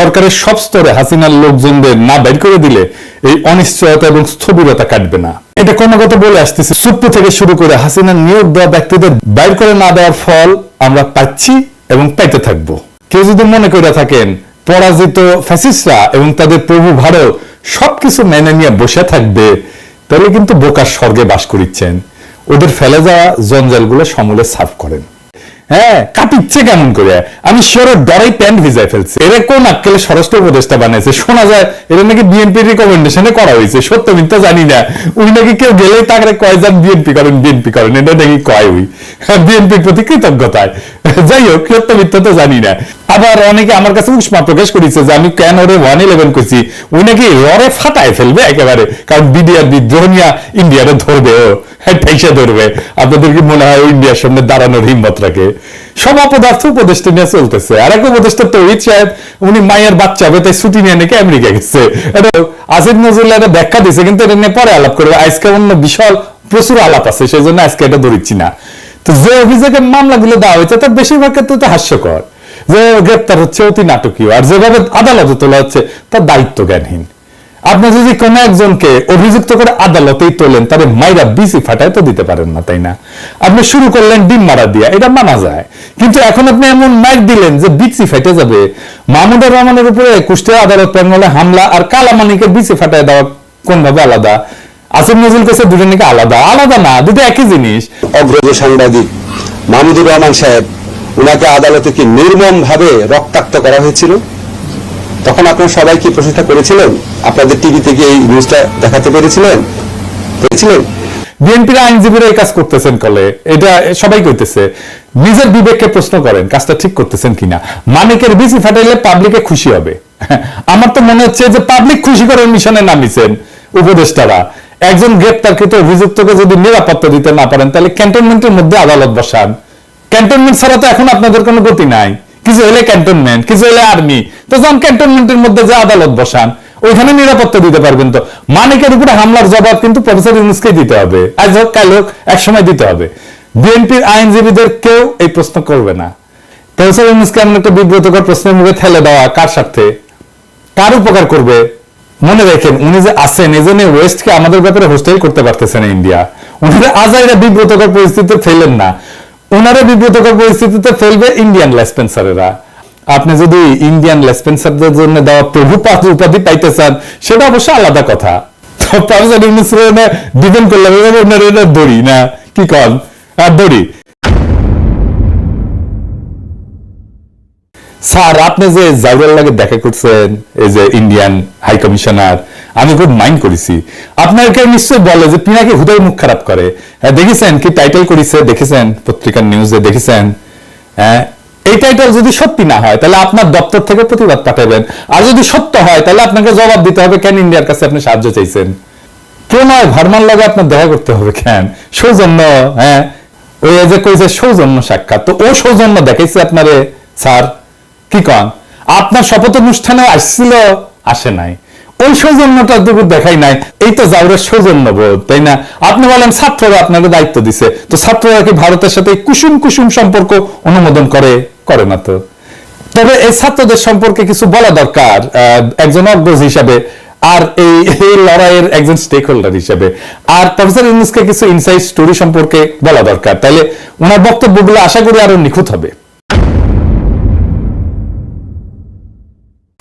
সরকারের সব স্তরে হাসিনার লোকজনদের না বের করে দিলে এই অনিশ্চয়তা এবং স্থবিরতা কাটবে না। এটা ক্রমাগত বলে আসতেছে। সুপ্র থেকে শুরু করে হাসিনার নিয়োগ দেওয়া ব্যক্তিদের বাইর করে না দেওয়ার ফল আমরা পাচ্ছি এবং পাইতে থাকব। কেউ যদি মনে করে থাকেন, পরাজিত ফ্যাসিস্টরা এবং তাদের প্রভু ভারত সবকিছু মেনে নিয়ে বসে থাকবে, তাহলে কিন্তু বোকার স্বর্গে বাস করিচ্ছেন। ওদের ফেলে যাওয়া জঞ্জালগুলো সমূলে সাফ করেন। হ্যাঁ কাটিচ্ছে কেমন করে? আমি শিওরের ডরাই প্যান্ট ভিজাই ফেলছি। এরা কোন আক্কেলে স্বরাষ্ট্র উপদেষ্টা বানাইছে? শোনা যায়, এটা নাকি বিএনপির রিকমেন্ডেশনে করা হয়েছে। সত্য মিথ্যা জানি না। উনি নাকি কেউ গেলে তাকে কয়, যান, বিএনপি করেন বিএনপি করেন। এটা নাকি কয় উই। বিএনপির প্রতি কৃতজ্ঞতায়। যাই হোক, সত্য মিথ্যা তো জানি না। আবার অনেকে আমার কাছে উষ্মা প্রকাশ করেছে যে আমি কেন ওরে ওয়ান ইলেভেন করছি? উনি নাকি ররে ফাটায় ফেলবে একেবারে। কারণ বিডিআর বিদ্রোহ নিয়ে ইন্ডিয়ারে ধরবে ও। ঠেসে ধরবে। আপনাদের কি মনে হয় ইন্ডিয়ার সামনে দাঁড়ানোর হিম্মত রাখে? সব অপদার্থ উপদেষ্টা নিয়ে চলতেছে। আর এক উপদেষ্টা তৌহিদ সাহেব উনি মায়ের বাচ্চা হবে, তাই ছুটি নিয়ে নাকি আমেরিকা গেছে। এটা আসিফ নজরুল্লাহ এটা ব্যাখ্যা দিছে কিন্তু এটা নিয়ে পরে আলাপ করবে। আজকে অন্য বিশাল প্রচুর আলাপ আছে, সেই জন্য আজকে এটা ধরিচ্ছি না। তো যে অভিযোগের মামলাগুলো দেওয়া হয়েছে, তার বেশিরভাগ ক্ষেত্রে তো হাস্যকর। যে গ্রেপ্তার হচ্ছে অতি নাটকীয়। আর যেভাবে আদালতে তোলা হচ্ছে, তার দায়িত্ব জ্ঞানহীন আপনি যদি কোন একজনকে অভিযুক্ত করে আদালতেই তোলেন তাহলে মাইরা বিসি ফাটায় তো দিতে পারেন না, তাই না? আপনি শুরু করলেন ডিম মারা দিয়া, এটা মানা যায়। কিন্তু এখন আপনি এমন মাইক দিলেন যে বিসি ফেটে যাবে। মাহমুদুর রহমানের উপরে কুষ্টিয়া আদালত প্যাঙ্গলে হামলা আর কালামানিকের বিসি ফাটায় দেওয়া কোন ভাবে আলাদা? আসিফ নজরুল কাছে দুটো আলাদা। আলাদা না দুটো একই জিনিস। অগ্রজ সাংবাদিক মাহমুদুর রহমান সাহেব উনাকে আদালতে কি নির্মম ভাবে রক্তাক্ত করা হয়েছিল? তখন আপনারা সবাই কি প্রশংসা করেছিলেন? আপনাদের টিভিতে কি এই নিউজটা দেখাতে পেরেছিলেন? পেরেছিলেন? বিএনপির আইনজীবীরা এই কাজ করতেছেন কলে। এটা সবাই নিজের বিবেককে প্রশ্ন করেন, কাজটা ঠিক করতেছেন কিনা? মানিকের বিসি ফাটাইলে পাবলিকে খুশি হবে। আমার তো মনে হচ্ছে যে পাবলিক খুশি করার মিশনে নামিছেন উপদেষ্টারা। একজন গ্রেপ্তারকৃত অভিযুক্তকে যদি নিরাপত্তা দিতে না পারেন, তাহলে ক্যান্টনমেন্টের মধ্যে আদালত বসান। ক্যান্টনমেন্ট ছাড়া তো এখন আপনাদের কোনো গতি নাই। কিছু হলে ক্যান্টনমেন্ট কিছু হলে আর্মি তো যখন ক্যান্টনমেন্টের মধ্যে যে আদালত বসান, ওইখানে নিরাপত্তা দিতে পারবেন তো। মানিকের উপরে হামলার জবাব কিন্তু প্রফেসর ইউনুসকে দিতে হবে। আজ হোক, কাল হোক এক সময় দিতে হবে। বিএনপির আইনজীবীদের কেউ এই প্রশ্ন করবে না। প্রফেসর ইউনুসকে এমন একটা বিব্রতকর প্রশ্নের মুখে ঠেলে দেওয়া কার স্বার্থে? কার উপকার করবে? মনে রাখেন, উনি যে আছেন, এই জন্য ওয়েস্টকে আমাদের ব্যাপারে হোস্টেল করতে পারতেছে না ইন্ডিয়া উনারা আজাইরা বিব্রতকর পরিস্থিতিতে ফেলেন না। ওনারা বিব্রতকর পরিস্থিতিতে ফেলবে ইন্ডিয়ান লেসপেন্সারেরা। আপনি যদি ইন্ডিয়ান লেসপেন্সারদের জন্য দেওয়া প্রভু পাত্র উপাধি পাইতে চান, সেটা অবশ্য আলাদা কথা। প্রফেসর ইউনুসের ডিপেন্ড করলাম ওনার দড়ি, না? কি কন? আর দড়ি। স্যার, আপনি যে জাউরাল লাগে দেখা করছেন, এই যে ইন্ডিয়ান হাই কমিশনার আমি খুব মাইন্ড করেছি। আপনাকে নিশ্চয় বলে যে পিনাকে হুদয় মুখ খারাপ করে। হ্যাঁ, দেখেছেন কি টাইটেল করেছে? দেখেছেন? পত্রিকার নিউজে দেখেছেন? হ্যাঁ এই টাইটেল যদি সত্যি না হয় তাহলে আপনার দপ্তর থেকে প্রতিবাদ পাঠাবেন। আর যদি সত্য হয় তাহলে আপনাকে জবাব দিতে হবে কেন ইন্ডিয়ার কাছে আপনি সাহায্য চাইছেন? প্রণয় ভার্মার লাগে আপনার দেখা করতে হবে কেন? সৌজন্য হ্যাঁ ওই যে কইছে সৌজন্য সাক্ষাৎ। তো ও সৌজন্য দেখাইছে আপনারে স্যার। কি কন? আপনার শপথ অনুষ্ঠানে আসছিল আসে নাই। ওই সৌজন্যটা দুপুর দেখাই নাই। এই তো জাউরের সৌজন্য বোধ তাই না? আপনি বলেন, ছাত্ররা আপনাকে দায়িত্ব দিছে। তো ছাত্ররা কি ভারতের সাথে কুসুম কুসুম সম্পর্ক অনুমোদন করে? করে না তো। তবে এই ছাত্রদের সম্পর্কে কিছু বলা দরকার একজন অগ্রজ হিসাবে আর এই লড়াইয়ের একজন স্টেক হোল্ডার হিসেবে। আর প্রফেসর ইউনুসকে কিছু ইনসাইড স্টোরি সম্পর্কে বলা দরকার। তাহলে ওনার বক্তব্যগুলো আশা করি আরও নিখুঁত হবে।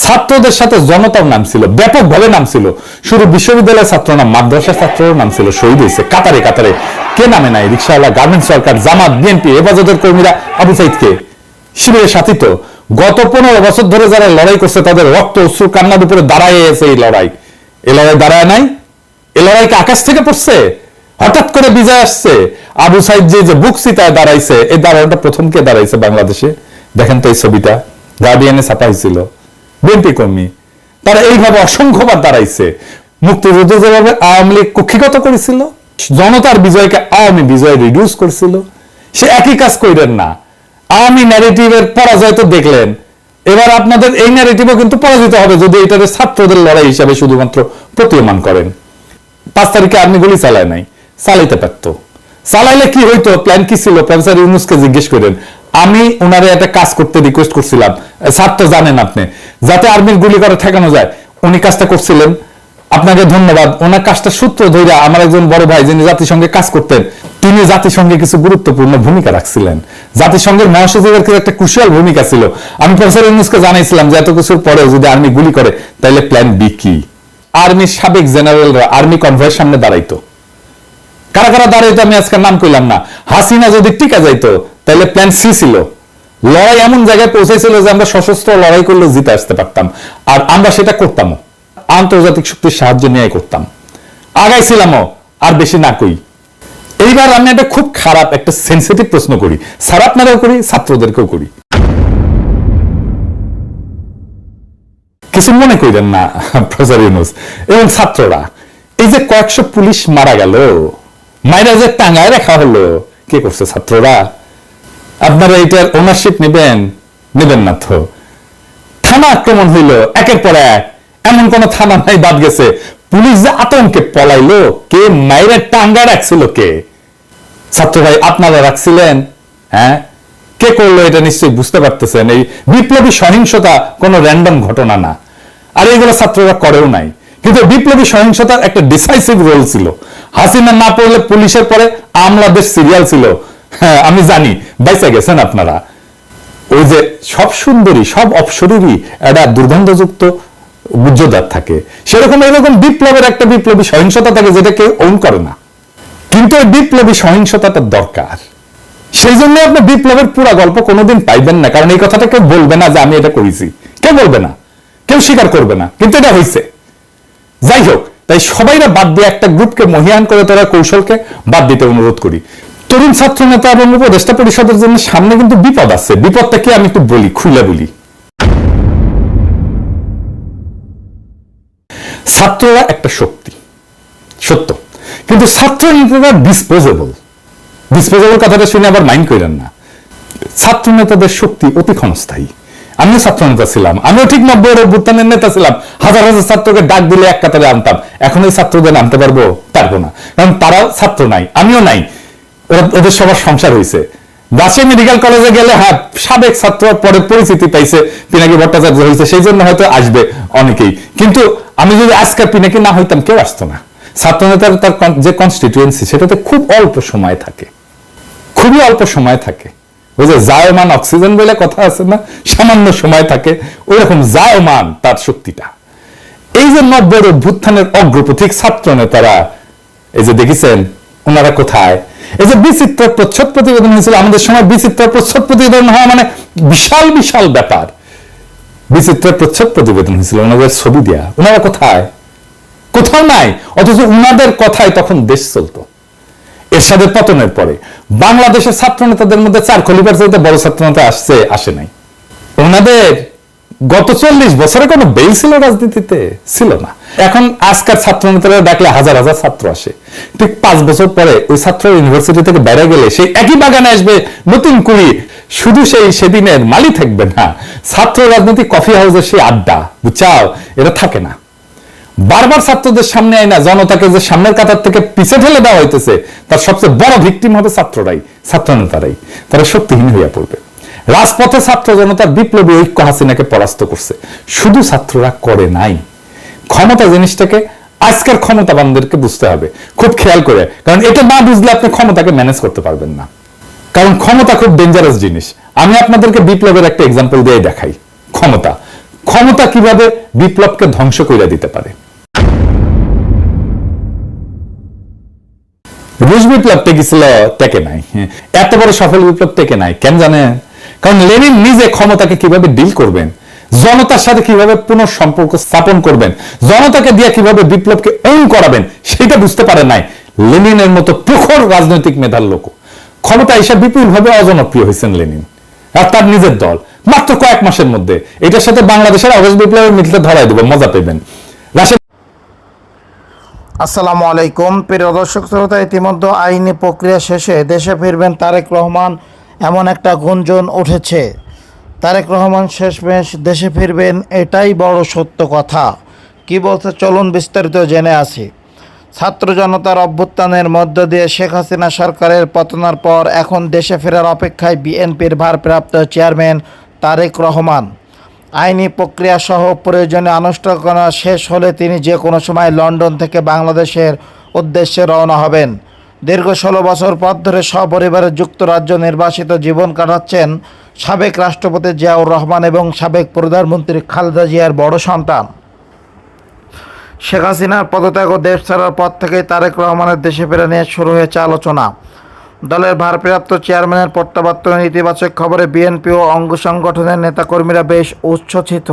ছাত্রদের সাথে জনতার নাম ছিল ব্যাপকভাবে নাম ছিল। শুধু বিশ্ববিদ্যালয়ের ছাত্র নাম মাদ্রাসা ছাত্রের নাম ছিল, শহীদ হয়েছে। কাতারে কাতারে। কে নামে নাই? রিক্সাওয়ালা গার্মেন্টস সরকার জামাত, বিএনপি, হেফাজতের কর্মীরা, আবু সাইদকে। শিবিরের সাথী তো। গত পনেরো বছর ধরে যারা লড়াই করছে, তাদের রক্ত, অশ্রু, কান্নার উপরে দাঁড়ায় এসে এই লড়াই। এই লড়াই দাঁড়ায় নাই? এই লড়াই কি আকাশ থেকে পড়ছে? হঠাৎ করে বিজয় আসছে। আবু সাইদ যে যে বুক সিতায় দাঁড়াইছে, এই দাঁড়ানোটা প্রথম কে দাঁড়াইছে বাংলাদেশে? দেখেন তো এই ছবিটা। গার্ডিয়ানে ছাপা হয়েছিল বিএনপি কর্মী, তারা এইভাবে অসংখ্যবার দাঁড়াইছে। মুক্তিযুদ্ধ যেভাবে আওয়ামী লীগ কক্ষিগত করেছিল, জনতার বিজয়কে আওয়ামী বিজয় রিডিউস করেছিল, সে একই কাজ কইরেন না। আওয়ামী ন্যারেটিভের পরাজয় তো দেখলেন। এবার আপনাদের এই ন্যারেটিভও কিন্তু পরাজিত হবে যদি এটাকে ছাত্রদের লড়াই হিসাবে শুধুমাত্র প্রতীয়মান করেন। পাঁচ তারিখে আর্মি গুলি চালায় নাই, চালাইতে পারতো। চালাইলে কি হইতো? প্ল্যান কি ছিল? প্রফেসর ইউনুসকে জিজ্ঞেস করেন। আমি ওনারে একটা কাজ করতে রিকোয়েস্ট করছিলাম। স্যার তো জানেন আপনি। যাতে আর্মির গুলি করে ঠেকানো যায়, উনি কাজটা করছিলেন। আপনাকে ধন্যবাদ। ওনার কাজটা সূত্র ধরে আমার একজন বড় ভাই যিনি জাতিসংঘে কাজ করতেন, তিনি জাতিসংঘে কিছু গুরুত্বপূর্ণ ভূমিকা রাখছিলেন। জাতিসংঘের মহাসচিবের একটা কুশল ভূমিকা ছিল। আমি প্রফেসর ইউনুসকে জানাইছিলাম যে, এত কিছুর পরে যদি আর্মি গুলি করে তাহলে প্ল্যান বি কি? আর্মির সাবেক জেনারেলরা আর্মি কনভয়ের সামনে দাঁড়াইতো। কারা কারা দাঁড়াইতো আমি আজকে নাম কইলাম না। হাসিনা যদি টিকা যাইতো তাহলে প্ল্যান সি ছিল। লড়াই এমন জায়গায় পৌঁছেছিল যে আমরা সশস্ত্র লড়াই করলে জিতে আসতে পারতাম। আর আমরা সেটা করতামও। আন্তর্জাতিক শক্তির সাহায্য নিয়ে করতাম। আগাইছিলামও, আর বেশি না কই। এইবার আমি একটা খুব খারাপ, একটা সেন্সিটিভ প্রশ্ন করি। স্যার, আপনারাও করি, ছাত্রদেরকেও করি। কিছু মনে করিলেন না, প্রফেসর ইউনুস। এবং ছাত্ররা, এই যে কয়েকশো পুলিশ মারা গেল মাইরা যে টাঙ্গায় রাখা হলো। কে করছে ছাত্ররা? আপনারা এটার ওনারশিপ নেবেন? নেবেন না তো। থানা আক্রমণ হইল, একের পর এক। এমন কোন থানা নাই, বাদ গেছে। পুলিশ যে আতঙ্কে পলাইলো, কে মাইরা টাঙ্গা রাখছিল কে? ছাত্র ভাই, আপনারা রাখছিলেন? হ্যাঁ? কে করল এটা নিশ্চয়ই বুঝতে পারতেছেন। এই বিপ্লবী সহিংসতা কোনো র্যান্ডম ঘটনা না। আর এগুলো ছাত্ররা করেও নাই। কিন্তু বিপ্লবী সহিংসতার একটা ডিসাইসিভ রোল ছিল। হাসিনা না পড়লে পুলিশের পরে আমলাদের সিরিয়াল ছিল। হ্যাঁ আমি জানি। বাইসা গেছেন আপনারা। ওই যে সব সুন্দরী, সব অপসরীরই একটা দুর্গন্ধযুক্ত গুজ্জদার থাকে। সেরকম এরকম বিপ্লবের একটা বিপ্লবী সহিংসতা থাকে যেটা কেউ ওন করে না। কিন্তু এই বিপ্লবী সহিংসতাটা দরকার। সেই জন্য আপনি বিপ্লবের পুরা গল্প কোনোদিন পাইবেন না, কারণ এই কথাটা কেউ বলবে না যে আমি এটা করেছি। কেউ বলবে না। কেউ স্বীকার করবে না। কিন্তু এটা হয়েছে যাই হোক, তাই সবাইরা বাদ দিয়ে একটা গ্রুপকে মহিয়ান করে তোরা কৌশলকে বাদ দিতে অনুরোধ করি। তরুণ ছাত্র নেতা এবং উপদেষ্টা পরিষদের জন্য সামনে কিন্তু বিপদ আছে। বিপদটা কি আমি একটু বলি, খুলে বলি। ছাত্ররা একটা শক্তি, সত্য। কিন্তু ছাত্র নেতারা ডিসপোজেবল ডিসপোজেবল কথাটা শুনে আবার মাইন্ড করেন না। ছাত্র নেতাদের শক্তি অতি ক্ষণস্থায়ী। আমিও ছাত্র নেতা ছিলাম, আমিও ঠিক নব্বই অভ্যুত্থানের নেতা ছিলাম। হাজার হাজার ছাত্রকে ডাক দিলে এক কাতারে আনতাম। এখন এই ছাত্রদের আনতে পারব? পারব না। কারণ তারাও ছাত্র নাই, আমিও নাই। ওদের সবার সংসার হয়েছে রাজশাহী মেডিকেল কলেজে গেলে হ্যাঁ সাবেক ছাত্র, পরে পরিচিতি পাইছে, পিনাকি ভট্টাচার্য হয়েছে সেই জন্য হয়তো আসবে অনেকেই। কিন্তু আমি যদি আজকাল পিনাকি না হইতাম, কেউ আসতো না। ছাত্র নেতার তার যে কনস্টিটিউয়েন্সি সেটাতে খুব অল্প সময় থাকে। খুবই অল্প সময় থাকে। ওই যে জায়মান অক্সিজেন বলে কথা আছে না, সামান্য সময় থাকে। ওই রকম জায়মান তার শক্তিটা। এই যে নব্বই অভ্যুত্থানের অগ্রপথিক ছাত্র নেতারা এই যে দেখেছেন, ওনারা কোথায়? এই যে বিচিত্র প্রচ্ছদ প্রতিবেদন হয়েছিল, আমাদের সময় বিচিত্র প্রচ্ছদ প্রতিবেদন হওয়া মানে বিশাল বিশাল ব্যাপার। বিচিত্র প্রচ্ছদ প্রতিবেদন হয়েছিল, ওনাদের ছবি দেয়া। ওনারা কোথায়? কোথাও নাই, অথচ উনাদের কথায় তখন দেশ চলতো। এরশাদের পতনের পরে। বাংলাদেশের ছাত্র নেতাদের মধ্যে চার খলিফার চাইতে বড় ছাত্র নেতা আসছে, আসে নাই। ওনাদের গত চল্লিশ বছরে কোনো বেল ছিল রাজনীতিতে? ছিল না। এখন আজকার ছাত্র নেতারা ডাকলে হাজার হাজার ছাত্র আসে। ঠিক পাঁচ বছর পরে ওই ছাত্র ইউনিভার্সিটি থেকে বেড়ে গেলে সেই একই বাগানে আসবে নতুন কুড়ি। শুধু সেই সেদিনের মালি থাকবে না। ছাত্র রাজনীতি কফি হাউসের সেই আড্ডা, বুঝছাও? এটা থাকে না। বারবার ছাত্রদের সামনে আয় না। জনতাকে যে সামনের কাতার থেকে পিছে ঠেলে দেওয়া হইতেছে, তার সবচেয়ে বড় ভিকটিম হবে ছাত্ররাই ছাত্র নেতারাই তারা শক্তিহীন হইয়া পড়বে। রাজপথে ছাত্র জনতার বিপ্লবী ঐক্য হাসিনাকে পরাস্ত করছে। শুধু ছাত্ররা করে নাই। ক্ষমতা জিনিসটাকে, আজকের ক্ষমতাবানদেরকে বুঝতে হবে। খুব খেয়াল করে, কারণ এটা না বুঝলে আপনি ক্ষমতাকে ম্যানেজ করতে পারবেন না। কারণ ক্ষমতা খুব ডেঞ্জারাস জিনিস। আমি আপনাদেরকে বিপ্লবের একটা এক্সাম্পল দিয়ে দেখাই। ক্ষমতা। ক্ষমতা কীভাবে বিপ্লবকে ধ্বংস করে দিতে পারে? রুশ বিপ্লব টেকেছিল, টেকে নাই। এত বড় সফল বিপ্লব টেকে নাই। কেন জানেন? কারণ লেনিন নিজে ক্ষমতাকে কীভাবে ডিল করবেন, জনতার সাথে কীভাবে পুনঃ সম্পর্ক স্থাপন করবেন, জনতাকে দিয়ে কীভাবে বিপ্লবকে ওন করাবেন, সেটা বুঝতে পারে নাই। লেনিনের মতো প্রখর রাজনৈতিক মেধার লোক ক্ষমতা এসে বিপুলভাবে অজনপ্রিয় হয়েছেন লেনিন। আর তার নিজের দল। মাত্র কয়েক মাসের মধ্যে। এটার সাথে বাংলাদেশের অগস্ট বিপ্লবের মিলতে ধরাই দেবো, মজা পেবেন। আসসালামু আলাইকুম। প্রিয় দর্শক শ্রোতা, ইতিমধ্যে আইনি প্রক্রিয়া শেষে দেশে ফিরবেন তারেক রহমান। এমন একটা গুঞ্জন উঠেছে। তারেক রহমান শেষমেশ দেশে ফিরবেন, এটাই বড় সত্য কথা। কি বলছে? চলুন বিস্তারিত জেনে আসি। ছাত্র জনতার অভ্যুত্থানের মধ্য দিয়ে শেখ হাসিনা সরকারের পতনের পর এখন দেশে ফেরার অপেক্ষায় বিএনপির ভারপ্রাপ্ত চেয়ারম্যান তারেক রহমান। আইনি প্রক্রিয়া সহ প্রয়োজনীয় আনুষ্ঠানিকতা শেষ হলে তিনি যে কোনো সময় লন্ডন থেকে বাংলাদেশের উদ্দেশ্যে রওনা হবেন। দীর্ঘ ষোলো বছর পর ধরে সপরিবারে যুক্তরাজ্য নির্বাসিত জীবন কাটাচ্ছেন সাবেক রাষ্ট্রপতি জিয়াউর রহমান এবং সাবেক প্রধানমন্ত্রী খালেদা জিয়ার বড় সন্তান। শেখ হাসিনার পদত্যাগ ও দেশ ছাড়ার পর থেকেই তারেক রহমানের দেশে ফেরা নিয়ে শুরু হয়েছে আলোচনা। দলের ভারপ্রাপ্ত চেয়ারম্যানের প্রত্যাবর্তনের ইতিবাচক খবরে বিএনপি ও অঙ্গ সংগঠনের নেতাকর্মীরা বেশ উচ্ছ্বসিত।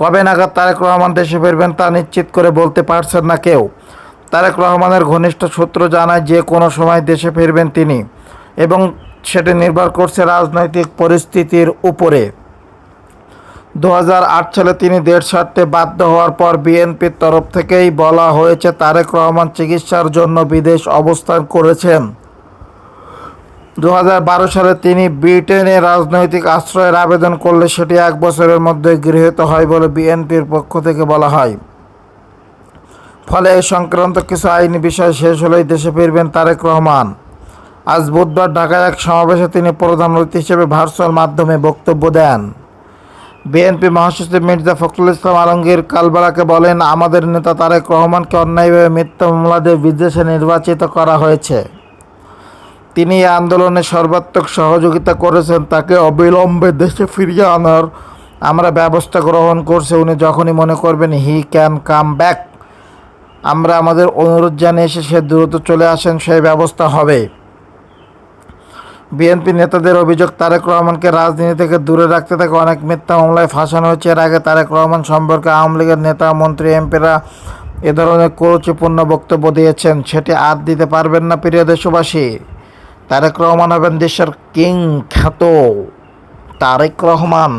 কবে নাগাদ তারেক রহমান দেশে ফিরবেন তা নিশ্চিত করে বলতে পারছেন না কেউ। তারেক রহমানের ঘনিষ্ঠ সূত্র জানায়, যে কোনো সময় দেশে ফিরবেন তিনি এবং সেটি নির্ভর করছে রাজনৈতিক পরিস্থিতির উপরে। দু হাজার আট সালে তিনি দেশ ছাড়তে বাধ্য হওয়ার পর বিএনপির তরফ থেকেই বলা হয়েছে, তারেক রহমান চিকিৎসার জন্য বিদেশ অবস্থান করেছেন। দু হাজার বারো সালে তিনি ব্রিটেনে রাজনৈতিক আশ্রয়ের আবেদন করলে সেটি এক বছরের মধ্যে গৃহীত হয় বলে বিএনপির পক্ষ থেকে বলা হয়। ফলে এ সংক্রান্ত কিছু আইনি বিষয় শেষ হলেই দেশে ফিরবেন তারেক রহমান। আজ বুধবার ঢাকায় এক সমাবেশে তিনি প্রধান অতিথি হিসেবে ভার্চুয়াল মাধ্যমে বক্তব্য দেন। বিএনপি মহাসচিব মির্জা ফখরুল ইসলাম আলমগীর কালবেলাকে বলেন, আমাদের নেতা তারেক রহমানকে অন্যায়ভাবে মিথ্যা মামলা দিয়ে বিদেশে নির্বাচিত করা হয়েছে। তিনি এই আন্দোলনে সর্বাত্মক সহযোগিতা করেছেন, তাকে অবিলম্বে দেশে ফিরিয়ে আনার আমরা ব্যবস্থা গ্রহণ করছি। উনি যখনই মনে করবেন, হি ক্যান কাম ব্যাক। আমরা আমাদের অনুরোধ জানিয়ে এসে সে দ্রুত চলে আসেন, সেই ব্যবস্থা হবে। বিএনপি নেতাদের অভিযোগ, তারেক রহমানকে রাজনীতি থেকে দূরে রাখতে তাকে অনেক মিথ্যা মামলায় ফাঁসানো হয়েছে। এর আগে তারেক রহমান সম্পর্কে আওয়ামী লীগের নেতা, মন্ত্রী, এমপিরা এ ধরনের কুরুচিপূর্ণ বক্তব্য দিয়েছেন, সেটি আর দিতে পারবেন না, প্রিয় দেশবাসী। তারেক রহমান হবেন দেশের কিং খ্যাত তারেক রহমান।